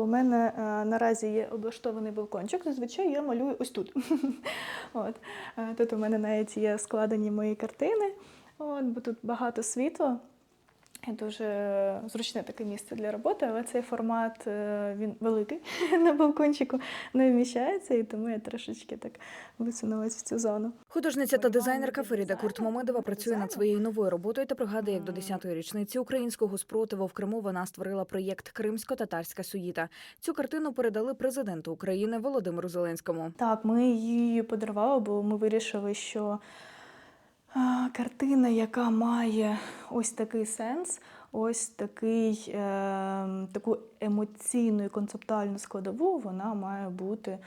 У мене е, наразі є облаштований балкончик. Зазвичай я малюю ось тут. От. Е, Тут у мене навіть є складені мої картини, От, бо тут багато світла. Дуже зручне таке місце для роботи, але цей формат е, він великий на балкончику не вміщається, і тому я трошечки так висунулась в цю зону. Художниця та дизайнерка Феріда Куртмамедова працює над своєю новою роботою та пригадує, як до 10-ї річниці українського спротиву в Криму вона створила проєкт Кримсько-татарська суїта. Цю картину передали президенту України Володимиру Зеленському. Так, ми її подарували, бо ми вирішили, що картина, яка має ось такий сенс, ось такий, е, таку емоційну і концептуальну складову, вона має бути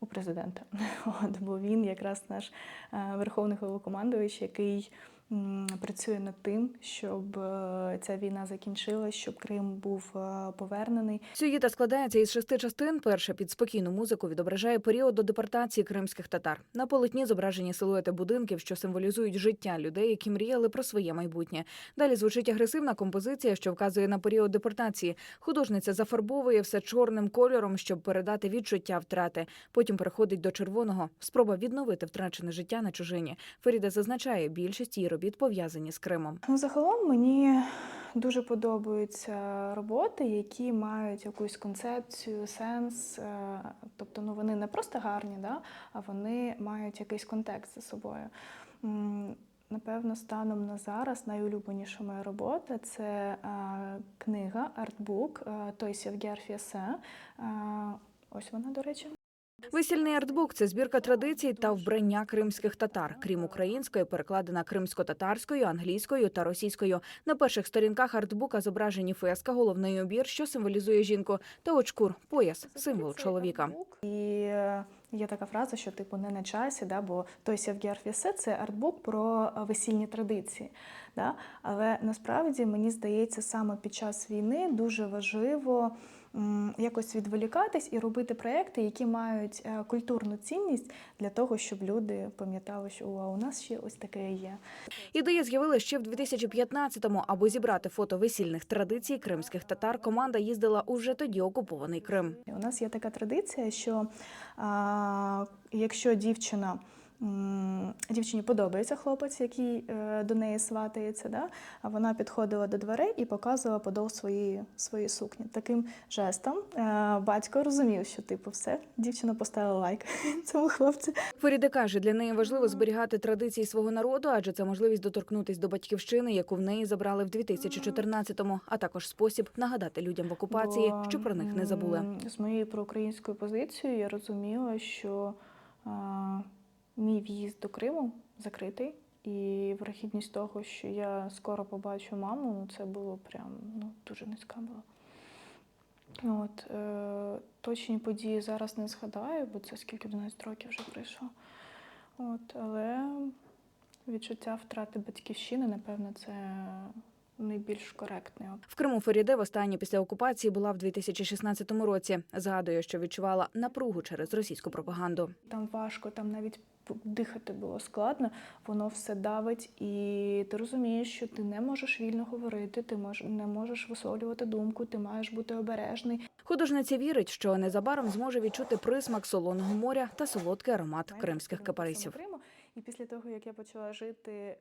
у президента. От, бо він якраз наш е, верховний головокомандувач, який працює над тим, щоб е, ця війна закінчилась, щоб Крим був е, повернений. Суїта складається із шести частин. Перша під спокійну музику відображає період до депортації кримських татар. На полотні зображені силуети будинків, що символізують життя людей, які мріяли про своє майбутнє. Далі звучить агресивна композиція, що вказує на період депортації. Художниця зафарбовує все чорним кольором, щоб передати відчуття втрати. Потім переходить до червоного. Спроба відновити втрачене життя на чужині. Феріда зазначає, більшість її робіт пов'язані з Кримом. Ну, загалом мені дуже подобаються роботи, які мають якусь концепцію, сенс. е, Тобто, ну вони не просто гарні, да, а вони мають якийсь контекст за собою. Напевно, станом на зараз найулюбленіша моя робота це е, книга, артбук е, Тойс Євгер Е, Ось вона, до речі. Весільний артбук це збірка традицій та вбрання кримських татар, крім української, перекладена кримсько-татарською, англійською та російською. На перших сторінках артбука зображені феска, головний убір, що символізує жінку, та очкур, пояс, символ чоловіка. І е, є така фраза, що типу не на часі, да, бо той Сєвгер Фісе це артбук про е, весільні традиції. Да? Але насправді мені здається, саме під час війни дуже важливо якось відволікатись і робити проекти, які мають е, культурну цінність для того, щоб люди пам'ятали, що «О, у нас ще ось таке є. Ідея з'явилася ще в 2015-му. Аби зібрати фото весільних традицій кримських татар, команда їздила у вже тоді окупований Крим. У нас є така традиція, що а, якщо дівчина. Дівчині подобається хлопець, який е, до неї сватається, да? а вона підходила до дверей і показувала подол своєї, своєї сукні. Таким жестом е, батько розумів, що типу все, дівчина поставила лайк цьому хлопцю. Феріда каже, для неї важливо зберігати традиції свого народу, адже це можливість доторкнутись до батьківщини, яку в неї забрали в 2014-му, а також спосіб нагадати людям в окупації, Бо, що про них не забули. З моєю проукраїнською позицією я розуміла, що мій в'їзд до Криму закритий, і вирохідність того, що я скоро побачу маму, ну це було прям ну, дуже низька була. От, е, точні події зараз не згадаю, бо це скільки 12 років вже пройшло. От, але відчуття втрати батьківщини, напевно, це найбільш коректне. В Криму Феріде востаннє після окупації була в 2016 році. Згадує, що відчувала напругу через російську пропаганду. Там важко, там навіть дихати було складно, воно все давить, і ти розумієш, що ти не можеш вільно говорити, ти не можеш висловлювати думку, ти маєш бути обережний. Художниця вірить, що незабаром зможе відчути присмак солоного моря та солодкий аромат кримських капарисів. І після того, як я почала жити е,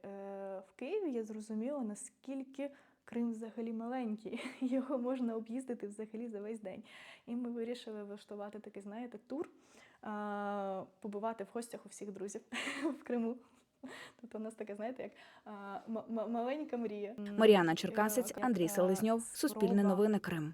в Києві, я зрозуміла, наскільки Крим взагалі маленький. Його можна об'їздити взагалі за весь день. І ми вирішили влаштувати такий, знаєте, тур, побувати в гостях у всіх друзів в Криму. Тобто у нас таке, знаєте, як маленька мрія. Мар'яна Черкасець, Е, Андрій е, Селезньов, Суспільне новини Крим.